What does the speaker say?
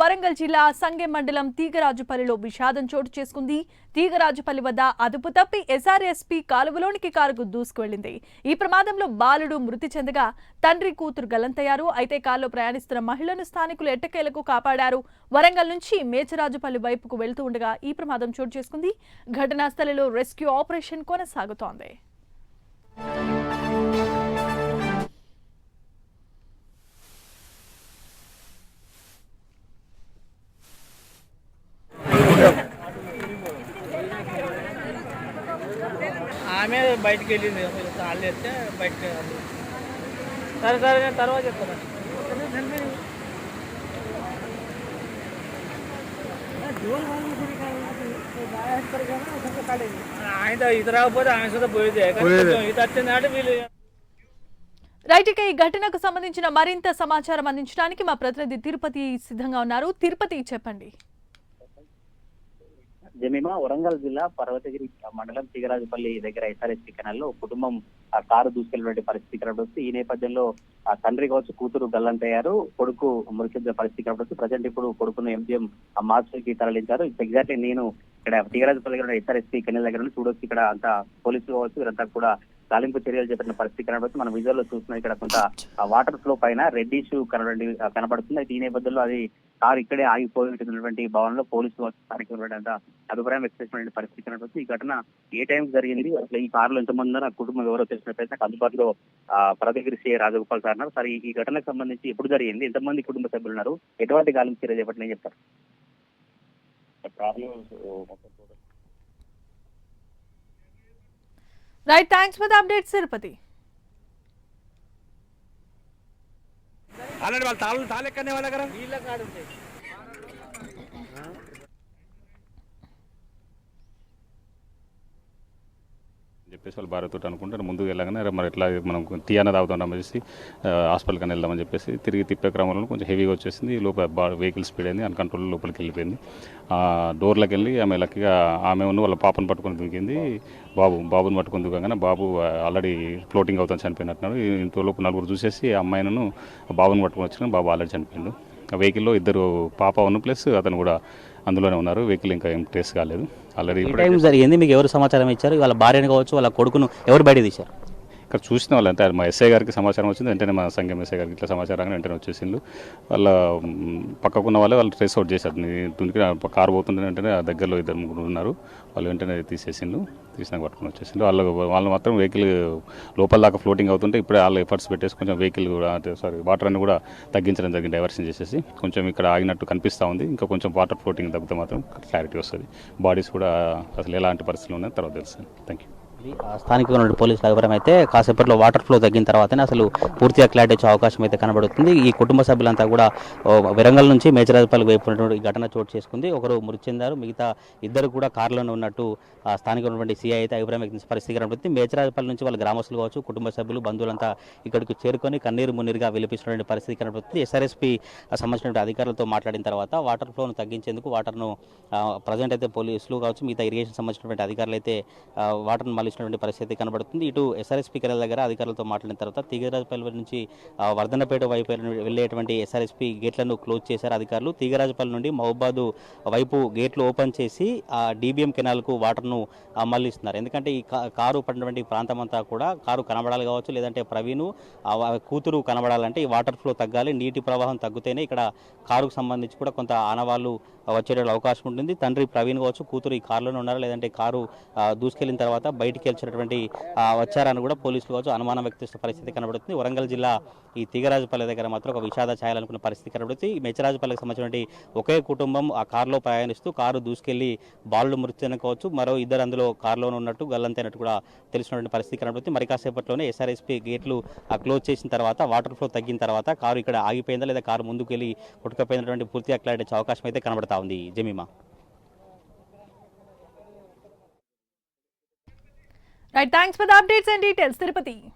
వరంగల్ జిల్లా సంగే మండలం తీగరాజుపల్లిలో విషాదం చోటు చేసుకుంది. తీగరాజుపల్లి వద్ద అదుపు తప్పి ఎస్ఆర్ఎస్పీ కాలువలోనికి కారుకు దూసుకువెళ్ళింది ఈ ప్రమాదంలో బాలుడు మృతి చెందగా తండ్రి కూతురు గల్లంతయ్యారు. అయితే కారులో ప్రయాణిస్తున్న మహిళను స్థానికులు ఎట్టకేలకు కాపాడారు. వరంగల్ నుంచి మేచరాజుపల్లి వైపుకు వెళ్తూ ఉండగా ఈ ప్రమాదం చోటు చేసుకుంది. ఘటనా స్థలిలో రెస్క్యూ ఆపరేషన్ కొనసాగుతోంది. ఆమె బయటికి వెళ్ళింది. కాళ్ళు వేస్తే బయటకు సరే సరే నేను తర్వాత చెప్తాను. ఆయన ఈత రాకపోతే ఆయన సుధా పోయేది. ఈత వచ్చింది అంటే వీళ్ళు రైట్ ఇక ఈ ఘటనకు సంబంధించిన మరింత సమాచారం అందించడానికి మా ప్రతినిధి తిరుపతి సిద్ధంగా ఉన్నారు. తిరుపతి చెప్పండి. జమీమా వరంగల్ జిల్లా పర్వతగిరి మండలం తిగరాజుపల్లి దగ్గర ఎస్ఆర్ఎస్పీ కెనాల్లో కుటుంబం కారు దూసుకెళ్ళినటువంటి పరిస్థితి కనబడుతుంది ఈ నేపథ్యంలో ఆ తండ్రి కావచ్చు కూతురు గల్లంతయ్యారు కొడుకు మృతి పరిస్థితి కనబడుతుంది ప్రజెంట్ ఇప్పుడు కొడుకును ఎంజిఎం మాస్టర్కి తరలించారు. ఎగ్జాక్ట్లీ నేను ఇక్కడ తీగరాజుపల్లి దగ్గర ఎస్ఆర్ఎస్పీ కెనాల్ దగ్గర నుంచి చూడొచ్చు ఇక్కడ అంతా పోలీసులు కావచ్చు వీరంతా కూడా గాలింపు చర్యలు చేపట్టిన పరిస్థితి కనబడుతుంది. మనం విజువల్లో చూస్తున్నాం ఇక్కడ కొంత వాటర్ ఫ్లో పైన రెడ్ ఇష్యూ కనబడి కనబడుతుంది. అయితే ఈ నేపథ్యంలో అది కారు ఇక్కడే ఆగిపోయినటువంటి భవనంలో పోలీసులు స్థానికులు అంత అభిప్రాయం వ్యక్తం పరిస్థితి కనబడుతుంది. ఈ ఘటన ఏ టైం జరిగింది? అసలు ఈ కారులో ఎంతమంది ఉన్నారు? ఆ కుటుంబం ఎవరో తెలిసినట్లయితే అందుబాటులో ప్రదగిరి సీఏ రాజగోపాల్ సార్ అన్నారు సార్ ఈ- ఈ ఘటనకు సంబంధించి ఎప్పుడు జరిగింది? ఎంతమంది కుటుంబ సభ్యులు ఉన్నారు? ఎటువంటి గాలింపు చర్య చేపట్టిన చెప్తారు. Right thanks for the update Tirupati already వాళ్ళు తాళ్ళు తాళ్ళు ఎక్కడనే వాళ్ళ దగ్గర? వీళ్ళ కాడు ఉంటాయి చెప్పేసి వాళ్ళు భార్యతో అనుకుంటారు ముందుకు వెళ్ళగానే మరి ఎట్లా మనం టీ అన్న తాగుతుంటాం చెప్పేసి హాస్పిటల్కి కానీ వెళ్దామని చెప్పేసి తిరిగి తిప్పే క్రమంలో కొంచెం హెవీగా వచ్చేసింది. లోపల వెహికల్ స్పీడ్ అయింది. అన్కంట్రోల్ లోపలికి వెళ్ళిపోయింది. డోర్లోకి వెళ్ళి ఆమె లక్కీగా ఆమె ఉన్న వాళ్ళ పాపను పట్టుకొని దూకింది. బాబు బాబుని పట్టుకొని దూకగానే బాబు ఆల్రెడీ ఫ్లోటింగ్ అవుతాను చనిపోయినట్టున్నాడు. ఇంతలోపు నలుగురు చూసేసి అమ్మాయిను బాబుని పట్టుకొని వచ్చిన బాబు ఆల్రెడీ చనిపోయిండు. ఆ వెహికల్లో ఇద్దరు పాప ఉన్న ప్లస్ అతను కూడా అందులోనే ఉన్నారు. వెహికల్ ఇంకా ఏం ట్రేస్ కాలేదు. ఆల్రెడీ టైం జరిగింది. మీకు ఎవరు సమాచారం ఇచ్చారు? వాళ్ళ భార్యను కావచ్చు వాళ్ళ కొడుకును ఎవరు బయట తీశారు? అక్కడ చూసిన వాళ్ళు అంటే మా ఎస్ఐ గారికి సమాచారం వచ్చింది. వెంటనే మా సంఘం ఎస్ఐ గారికి ఇట్లా సమాచారం వెంటనే వచ్చేసిండు వాళ్ళ పక్కకున్న వాళ్ళే వాళ్ళు ట్రేస్ అవుట్ చేశారు. నీ దునికి కారు పోతుంటే వెంటనే ఆ దగ్గరలో ఇద్దరు ముగ్గురు ఉన్నారు. వాళ్ళు వెంటనే తీసేసిండు తీసినాక పట్టుకుని వచ్చేసిండు వాళ్ళు వాళ్ళు మాత్రం వెహికల్ లోపల దాకా ఫ్లోటింగ్ అవుతుంటే ఇప్పుడే వాళ్ళు ఎఫర్ట్స్ పెట్టేసి కొంచెం వెహికల్ కూడా సారీ వాటర్ అన్ని కూడా తగ్గించడం జరిగింది డైవర్షన్ చేసేసి. కొంచెం ఇక్కడ ఆగినట్టు కనిపిస్తూ ఉంది. ఇంకా కొంచెం వాటర్ ఫ్లోటింగ్ తగ్గితే మాత్రం క్లారిటీ వస్తుంది. బాడీస్ కూడా అసలు ఎలాంటి పరిస్థితులు ఉన్నాయో తర్వాత తెలుస్తుంది. థ్యాంక్ యూ స్థానికంగా ఉన్న పోలీసుల అభిప్రాయం అయితే కాసేపట్లో వాటర్ ఫ్లో తగ్గిన తర్వాతనే అసలు పూర్తిగా క్లారిటీ వచ్చే అవకాశం అయితే కనబడుతుంది. ఈ కుటుంబ సభ్యులంతా కూడా విరంగల్ నుంచి మేచరాజపల్లి వైపునటువంటి ఘటన చోటు చేసుకుంది. ఒకరు మృతి చెందారు మిగతా ఇద్దరు కూడా కారులోనే ఉన్నట్టు ఆ స్థానికంగా ఉన్నటువంటి సీఐ అయితే అభిప్రాయం వ్యక్తం పరిస్థితి కనబడుతుంది మేచరాజపల్లి నుంచి వాళ్ళ గ్రామస్తులు కావచ్చు కుటుంబ సభ్యులు బంధువులంతా ఇక్కడికి చేరుకొని కన్నీరు మున్నీరుగా విలిపిస్తున్నటువంటి పరిస్థితి కనబడుతుంది. ఎస్ఆర్ఎస్పీ సంబంధించిన అధికారులతో మాట్లాడిన తర్వాత వాటర్ ఫ్లోను తగ్గించేందుకు వాటర్ను ప్రజెంట్ అయితే పోలీసులు కావచ్చు మిగతా ఇరిగేషన్ సంబంధించినటువంటి అధికారులు అయితే వాటర్ను మళ్ళీ మళ్ళించినటువంటి పరిస్థితి కనబడుతుంది. ఇటు ఎస్ఆర్ఎస్పీ కెరల దగ్గర అధికారులతో మాట్లాడిన తర్వాత తీగరాజపల్లి నుంచి వర్ధనపేట వైపు వెళ్ళేటువంటి ఎస్ఆర్ఎస్పీ గేట్లను క్లోజ్ చేశారు అధికారులు. తీగరాజపల్లి నుండి మహబాదు వైపు గేట్లు ఓపెన్ చేసి ఆ డీబీఎం కెనాల్కు వాటర్ను మళ్ళిస్తున్నారు ఎందుకంటే ఈ కారు పడినటువంటి ప్రాంతం అంతా కూడా కారు కనబడాలి కావచ్చు లేదంటే ప్రవీణ్ కూతురు కనబడాలంటే ఈ వాటర్ ఫ్లో తగ్గాలి నీటి ప్రవాహం తగ్గితేనే ఇక్కడ కారుకు సంబంధించి కూడా కొంత ఆనవాళ్ళు వచ్చే అవకాశం ఉంటుంది. తండ్రి ప్రవీణ్ కావచ్చు కూతురు ఈ కారులోనే ఉన్నారు. లేదంటే కారు దూసుకెళ్ళిన దూసుకెళ్ళిన తర్వాత బయటికి వచ్చినటువంటి వచ్చారని కూడా పోలీసులు కావచ్చు అనుమానం వ్యక్తిస్తున్న పరిస్థితి కనబడుతుంది. వరంగల్ జిల్లా ఈ తీగరాజుపల్లి దగ్గర మాత్రం ఒక విషాద ఛాయాలనుకున్న పరిస్థితి కనబడుతుంది. ఈ మెచ్చరాజుపల్లికి సంబంధించినటువంటి ఒకే కుటుంబం ఆ కారులో ప్రయాణిస్తూ కారు దూసుకెళ్ళి బాలుడు మృతి కావచ్చు మరో ఇద్దరు అందులో కారులోనే ఉన్నట్టు గల్లంతైనట్టు కూడా తెలిసినటువంటి పరిస్థితి కనబడుతుంది. మరి కాసేపట్లోనే ఎస్ఆర్ఎస్పీ గేట్లు ఆ, క్లోజ్ చేసిన తర్వాత వాటర్ ఫ్లో తగ్గిన తర్వాత కారు ఇక్కడ ఆగిపోయిందా లేదా కారు ముందుకు వెళ్ళి కొట్టుకపోయినటువంటి పూర్తిగా క్లారిటీ అవకాశం అయితే కనబడతా ఉంది. Jemima. Right, thanks for the updates and details, Tirupati.